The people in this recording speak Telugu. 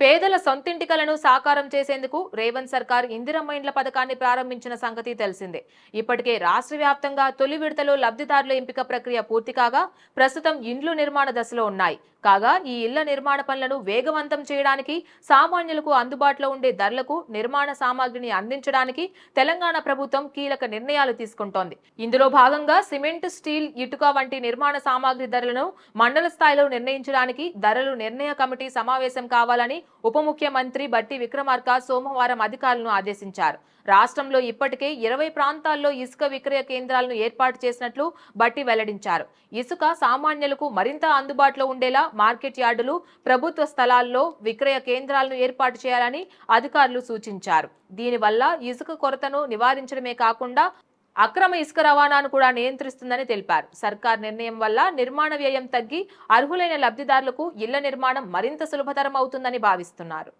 పేదల సొంతింటికలను సాకారం చేసేందుకు రేవంత్ సర్కార్ ఇందిరమ్మ ఇండ్ల పథకాన్ని ప్రారంభించిన సంగతి తెలిసిందే. ఇప్పటికే రాష్ట్ర వ్యాప్తంగా తొలి విడతలో లబ్ధిదారుల ఎంపిక ప్రక్రియ పూర్తి కాగా ప్రస్తుతం ఇండ్లు నిర్మాణ దశలో ఉన్నాయి. కాగా ఈ ఇళ్ళ నిర్మాణ పనులను వేగవంతం చేయడానికి సామాన్యులకు అందుబాటులో ఉండే ధరలకు నిర్మాణ సామాగ్రిని అందించడానికి తెలంగాణ ప్రభుత్వం కీలక నిర్ణయాలు తీసుకుంటోంది. ఇందులో భాగంగా సిమెంట్ స్టీల్ ఇటుక వంటి నిర్మాణ సామాగ్రి ధరలను మండల స్థాయిలో నిర్ణయించడానికి ధరలు నిర్ణయ కమిటీ సమావేశం కావాలని ఉప ముఖ్యమంత్రి బట్టి విక్రమార్క సోమవారం అధికారులను ఆదేశించారు. రాష్ట్రంలో ఇప్పటికే ఇరవై ప్రాంతాల్లో ఇసుక విక్రయ కేంద్రాలను ఏర్పాటు చేసినట్లు బట్టి వెల్లడించారు. ఇసుక సామాన్యులకు మరింత అందుబాటులో ఉండేలా మార్కెట్ యార్డులు ప్రభుత్వ స్థలాల్లో విక్రయ కేంద్రాలను ఏర్పాటు చేయాలని అధికారులు సూచించారు. దీనివల్ల ఇసుక కొరతను నివారించడమే కాకుండా అక్రమ ఇసుక రవాణాను కూడా నియంత్రిస్తుందని తెలిపారు. సర్కార్ నిర్ణయం వల్ల నిర్మాణ వ్యయం తగ్గి అర్హులైన లబ్ధిదారులకు ఇళ్ళ నిర్మాణం మరింత సులభతరం అవుతుందని భావిస్తున్నారు.